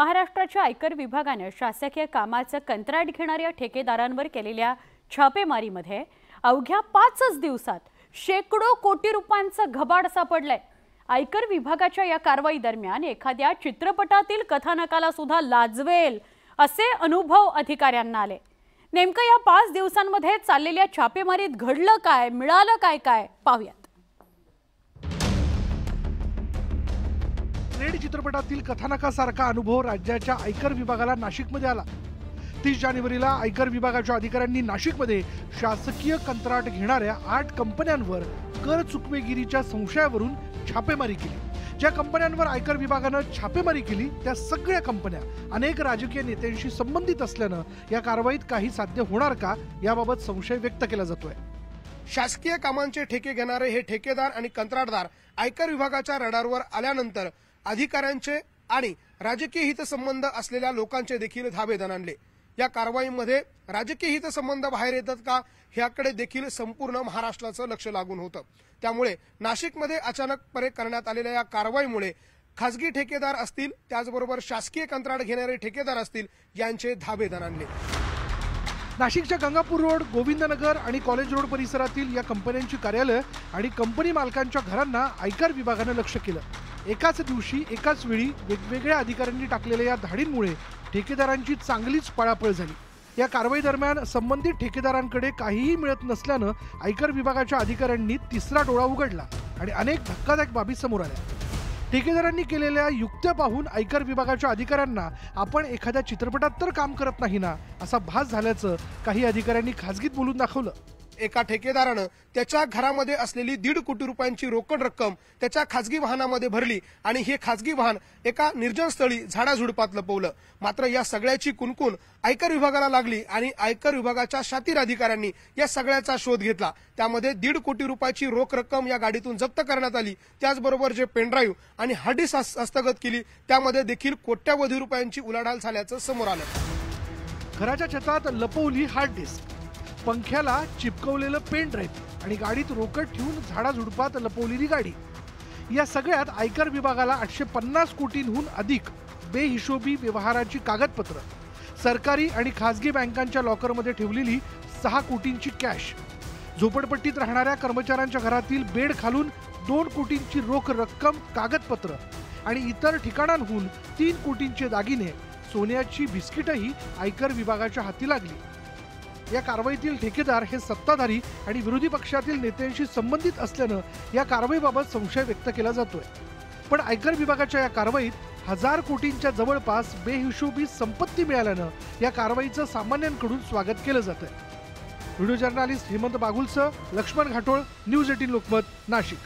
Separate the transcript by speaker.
Speaker 1: महाराष्ट्राच्या आयकर विभागानं शासकीय कामाचं कंत्राट घेणाऱ्या ठेकेदारांवर केलेल्या छापेमारीमध्ये अवघ्या पाचच दिवसात शेकडो कोटी रुपयांचं घबाड सापडलंय. आयकर विभागाच्या या कारवाई दरम्यान एखाद्या चित्रपटातील कथानकाला सुद्धा लाजवेल असे अनुभव अधिकाऱ्यांना आले. नेमकं या पाच दिवसांमध्ये चाललेल्या छापेमारीत घडलं काय मिळालं काय काय? पाहूयात.
Speaker 2: रेड चित्रपटातील कथानकासारखा अनुभव राज्याच्या आयकर विभागाला नाशिकमध्ये आला. तीस जानेवारीला आयकर विभागाच्या अधिकाऱ्यांनी नाशिकमध्ये शासकीय कंत्राट घेणाऱ्या आठ कंपन्यांवर कर चुकवेगिरीच्या संशयावरून छापेमारी केली. ज्या कंपन्यांवर आयकर विभागानं छापेमारी केली त्या सगळ्या कंपन्या अनेक राजकीय नेत्यांशी संबंधित असल्यानं या कारवाईत काही साध्य होणार का याबाबत संशय व्यक्त केला जातोय.
Speaker 3: शासकीय कामांचे ठेके घेणारे हे ठेकेदार आणि कंत्राटदार आयकर विभागाच्या रडारवर आल्यानंतर अधिकाऱ्यांचे आणि राजकीय हितसंबंध असलेल्या लोकांचे देखील धाबे आणले. या कारवाईमध्ये राजकीय हितसंबंध बाहेर येतात का ह्याकडे देखील संपूर्ण महाराष्ट्राचं लक्ष लागून होतं. त्यामुळे नाशिकमध्ये अचानकपणे करण्यात आलेल्या या कारवाईमुळे खासगी ठेकेदार असतील त्याचबरोबर शासकीय कंत्राट घेणारे ठेकेदार असतील यांचे धाबे आणले.
Speaker 2: नाशिकच्या गंगापूर रोड गोविंदनगर आणि कॉलेज रोड परिसरातील या कंपन्यांची कार्यालय आणि कंपनी मालकांच्या घरांना आयकर विभागानं लक्ष केलं. एकाच दिवशी एकाच वेळी वेगवेगळ्या अधिकाऱ्यांनी टाकलेल्या या धाडींमुळे ठेकेदारांची चांगलीच पळापळ झाली. या कारवाई दरम्यान संबंधित ठेकेदारांकडे काहीही मिळत नसल्यानं आयकर विभागाच्या अधिकाऱ्यांनी तिसरा डोळा उघडला आणि अनेक धक्कादायक बाबी समोर आल्या. ठेकेदारांनी केलेल्या युक्त्या पाहून आयकर विभागाच्या अधिकाऱ्यांना आपण एखाद्या चित्रपटात तर काम करत नाही ना? असा भास झाल्याचं काही अधिकाऱ्यांनी खासगीत बोलून दाखवलं.
Speaker 3: एका ठेकेदारानं त्याच्या घरामध्ये असलेली दीड कोटी रुपयांची रोकड रक्कम त्याच्या खासगी वाहनामध्ये भरली आणि हे खासगी वाहन एका निर्जनस्थळी झाडाझुडपात लपवलं. मात्र या सगळ्याची कुणकुण आयकर विभागाला लागली आणि आयकर विभागाच्या शातीर अधिकाऱ्यांनी या सगळ्याचा शोध घेतला. त्यामध्ये दीड कोटी रुपयाची रोख रक्कम या गाडीतून जप्त करण्यात आली. त्याचबरोबर जे पेनड्राईव्ह आणि हार्डिस हस्तगत केली त्यामध्ये देखील कोट्यावधी रुपयांची उलाढाल झाल्याचं समोर आलं.
Speaker 2: घराच्या छतात लपवली हार्ड डिस्क. पंख्याला चिपकवलेलं पेन ड्राईव्ह आणि गाडीत रोकड ठेवून झाडाझुडपात लपवलेली गाडी. या सगळ्यात आयकर विभागाला आठशे पन्नास कोटींहून अधिक बेहिशोबी व्यवहाराची कागदपत्र. सरकारी आणि खासगी बँकांच्या लॉकरमध्ये ठेवलेली सहा कोटींची कॅश. झोपडपट्टीत राहणाऱ्या कर्मचाऱ्यांच्या घरातील बेड खालून दोन कोटींची रोख रक्कम कागदपत्र आणि इतर ठिकाणांहून तीन कोटींचे दागिने सोन्याची बिस्किटही आयकर विभागाच्या हाती लागली. या कारवाईतील ठेकेदार हे सत्ताधारी आणि विरोधी पक्षातील नेत्यांशी संबंधित असल्यानं या कारवाईबाबत संशय व्यक्त केला जातोय. पण आयकर विभागाच्या या कारवाईत हजार कोटींच्या जवळपास बेहिशोबी संपत्ती मिळाल्यानं या कारवाईचं सामान्यांकडून स्वागत केलं जात आहे व्हिडिओ जर्नालिस्ट हेमंत बागुलचं लक्ष्मण घाटोळ न्यूज एटीन लोकमत नाशिक.